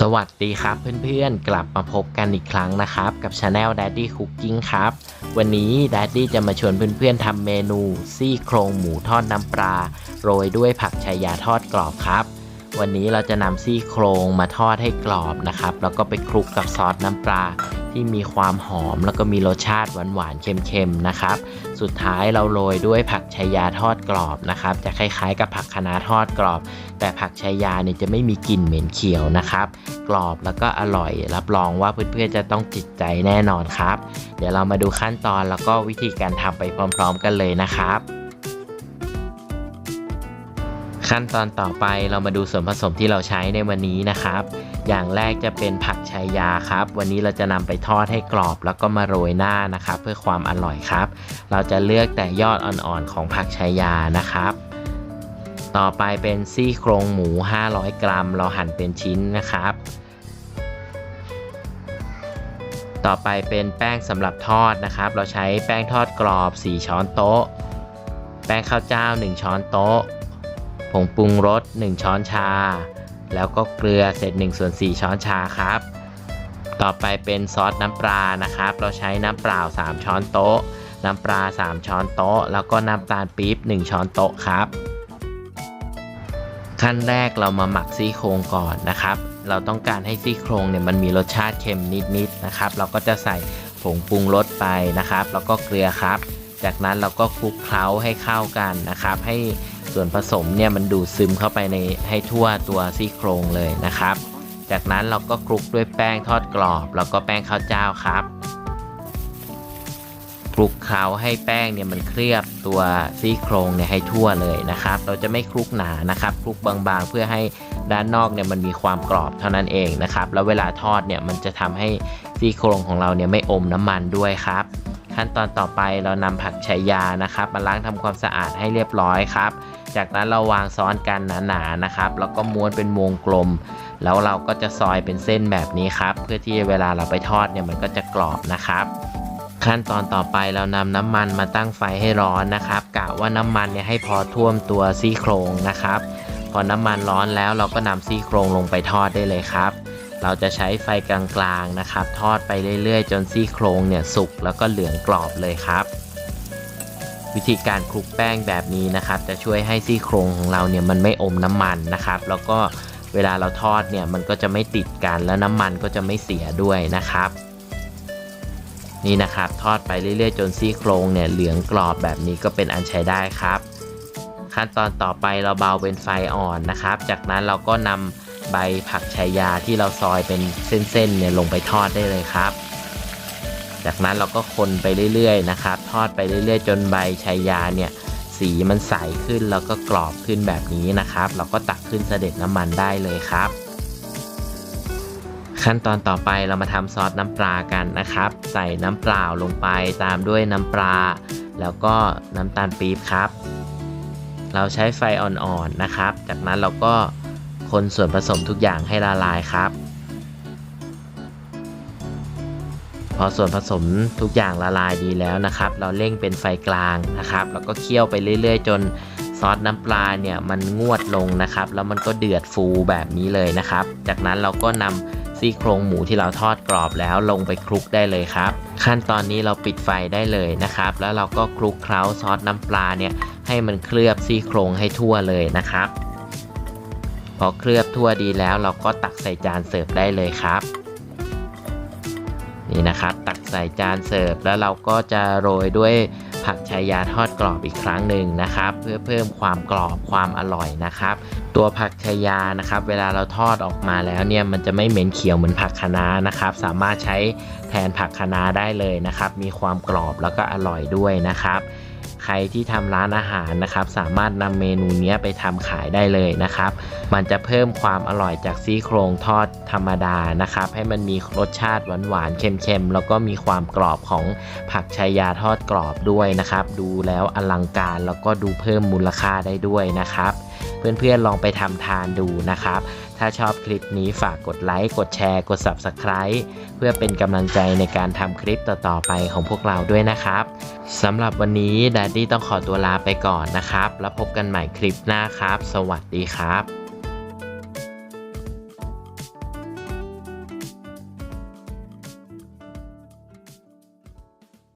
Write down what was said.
สวัสดีครับเพื่อนๆ กลับมาพบกันอีกครั้งนะครับ กับ Channel Daddy Cooking ครับ วันนี้ Daddy จะมาชวนเพื่อนๆทำเมนู ซี่โครงหมูทอดน้ำปลา โรยด้วยผักชายาทอดกรอบครับ วันนี้เราจะนำซี่โครงมาทอดให้กรอบนะครับ แล้วก็ไปคลุกกับซอสน้ำปลา ที่มีความหอมแล้วก็มีรสชาติหวานๆเค็มๆนะครับ สุดท้ายเราโรยด้วยผักชายาทอดกรอบนะครับ จะคล้ายๆกับผักคะน้าทอดกรอบ แต่ผักชายาเนี่ยจะไม่มีกลิ่นเหม็นเขียวนะครับ กรอบแล้วก็อร่อย รับรองว่าเพื่อนๆจะต้องจิตใจแน่นอนครับ เดี๋ยวเรามาดูขั้นตอนแล้วก็วิธีการทำไปพร้อม ๆ กันเลยนะครับขั้นตอนต่อไปเรามาดูส่วนผสมที่เราใช้ในวันนี้นะครับ อย่างแรกจะเป็นผักชายาครับ วันนี้เราจะนำไปทอดให้กรอบแล้วก็มาโรยหน้านะครับ เพื่อความอร่อยครับ เราจะเลือกแต่ยอดอ่อนๆของผักชายานะครับ ต่อไปเป็นซี่โครงหมู 500 กรัม เราหั่นเป็นชิ้นนะครับ ต่อไปเป็นแป้งสำหรับทอดนะครับ เราใช้แป้งทอดกรอบ 4 ช้อนโต๊ะ แป้งข้าวเจ้า 1 ช้อนโต๊ะ ผงปรุงรส 1 ช้อนชา แล้วก็เกลือเศษ1ส่วน4ช้อนชาครับ ต่อไปเป็นซอสน้ำปลานะครับ เราใช้น้ำเปล่า 3 ช้อนโต๊ะ น้ำปลา 3 ช้อนโต๊ะ แล้วก็น้ำตาลปี๊บ 1 ช้อนโต๊ะครับ ขั้นแรกเรามาหมักซี่โครงก่อนนะครับ เราต้องการให้ซี่โครงเนี่ยมันมีรสชาติเค็มนิดๆนะครับ เราก็จะใส่ผงปรุงรสไปนะครับ แล้วก็เกลือครับ จากนั้นเราก็คลุกเคล้าให้เข้ากันนะครับ ให้ ส่วนผสมเนี่ยมันดูดซึมเข้าไปในให้ทั่วตัวซี่โครงเลยนะครับ จากนั้นเราก็คลุกด้วยแป้งทอดกรอบ แล้วก็แป้งข้าวเจ้าครับคลุกเคล้าให้แป้งเนี่ยมันเคลือบตัวซี่โครงเนี่ยให้ทั่วเลยนะครับ เราจะไม่คลุกหนานะครับคลุกบางๆ เพื่อให้ด้านนอกเนี่ยมันมีความกรอบเท่านั้นเองนะครับ แล้วเวลาทอดเนี่ยมันจะทำให้ซี่โครงของเราเนี่ยไม่อมน้ำมันด้วยครับ ขั้นตอนต่อไปเรานำผักชายานะครับ มาล้างทำความสะอาดให้เรียบร้อยครับ จากนั้นเราวางซ้อนกันหนาๆนะครับ แล้วก็ม้วนเป็นวงกลม แล้วเราก็จะซอยเป็นเส้นแบบนี้ครับ เพื่อที่เวลาเราไปทอดเนี่ยมันก็จะกรอบนะครับขั้นตอนต่อไปเรานำน้ำมันมาตั้งไฟให้ร้อนนะครับกะว่าน้ำมันเนี่ยให้พอท่วมตัวซี่โครงนะครับ พอน้ำมันร้อนแล้วเราก็นำซี่โครงลงไปทอดได้เลยครับ เราจะใช้ไฟกลางๆนะครับ ทอดไปเรื่อยๆ จนซี่โครงเนี่ยสุกแล้วก็เหลืองกรอบเลยครับ วิธีการคลุกแป้งแบบนี้นะครับ จะช่วยให้ซี่โครงของเราเนี่ยมันไม่อมน้ำมันนะครับ แล้วก็เวลาเราทอดเนี่ยมันก็จะไม่ติดกันแล้วน้ำมันก็จะไม่เสียด้วยนะครับ นี่นะครับทอดไปเรื่อยๆ จนซี่โครงเนี่ยเหลืองกรอบแบบนี้ก็เป็นอันใช้ได้ครับ ขั้นตอนต่อไปเราเบาเป็นไฟอ่อนนะครับ จากนั้นเราก็นำ ใบผักชายาที่เราซอยเป็นเส้นๆเนี่ยลงไปทอดได้เลยครับ จากนั้นเราก็คนไปเรื่อยๆนะครับ ทอดไปเรื่อยๆ จนใบชายาเนี่ยสีมันใสขึ้นแล้วก็กรอบขึ้นแบบนี้นะครับ เราก็ตักขึ้นเสด็จน้ำมันได้เลยครับ ขั้นตอนต่อไปเรามาทำซอสน้ำปลากันนะครับ ใส่น้ำเปล่าลงไปตามด้วยน้ำปลา แล้วก็น้ำตาลปี๊บครับ เราใช้ไฟอ่อนๆนะครับ จากนั้นเราก็ คนส่วนผสมทุกอย่างให้ละลายครับ พอส่วนผสมทุกอย่างละลายดีแล้วนะครับ เราเร่งเป็นไฟกลางนะครับ แล้วก็เคี่ยวไปเรื่อย ๆ จนซอสน้ำปลาเนี่ยมันงวดลงนะครับ แล้วมันก็เดือดฟูแบบนี้เลยนะครับ จากนั้นเราก็นำซี่โครงหมูที่เราทอดกรอบแล้วลงไปคลุกได้เลยครับ ขั้นตอนนี้เราปิดไฟได้เลยนะครับ แล้วเราก็คลุกเคล้าซอสน้ำปลาเนี่ยให้มันเคลือบซี่โครงให้ทั่วเลยนะครับ อเคลือบทั่วดีแล้วเราก็ตักใส่จานเสิร์ฟได้เลยครับ นี่นะครับ ตักใส่จานเสิร์ฟแล้วเราก็จะโรยด้วยผักชายาทอดกรอบอีกครั้งหนึ่งนะครับ เพื่อเพิ่มความกรอบความอร่อยนะครับ ตัวผักชายานะครับ เวลาเราทอดออกมาแล้วเนี่ยมันจะไม่เหม็นเขียวเหมือนผักคะน้านะครับ สามารถใช้แทนผักคะน้าได้เลยนะครับ มีความกรอบแล้วก็อร่อยด้วยนะครับ ใครที่ทำร้านอาหารนะครับ สามารถนำเมนูนี้ไปทำขายได้เลยนะครับ มันจะเพิ่มความอร่อยจากซี่โครงทอดธรรมดานะครับ ให้มันมีรสชาติหวานๆเค็มๆ แล้วก็มีความกรอบของผักชายาทอดกรอบด้วยนะครับ ดูแล้วอลังการแล้วก็ดูเพิ่มมูลค่าได้ด้วยนะครับ เพื่อนๆลองไปทำทานดูนะครับ ถ้าชอบคลิปนี้ฝากกดไลค์ กดแชร์ กด Subscribe เพื่อเป็นกำลังใจในการทำคลิปต่อๆไปของพวกเราด้วยนะครับสำหรับวันนี้ดัดดี้ต้องขอตัวลาไปก่อนนะครับ แล้วพบกันใหม่คลิปหน้าครับ สวัสดีครับ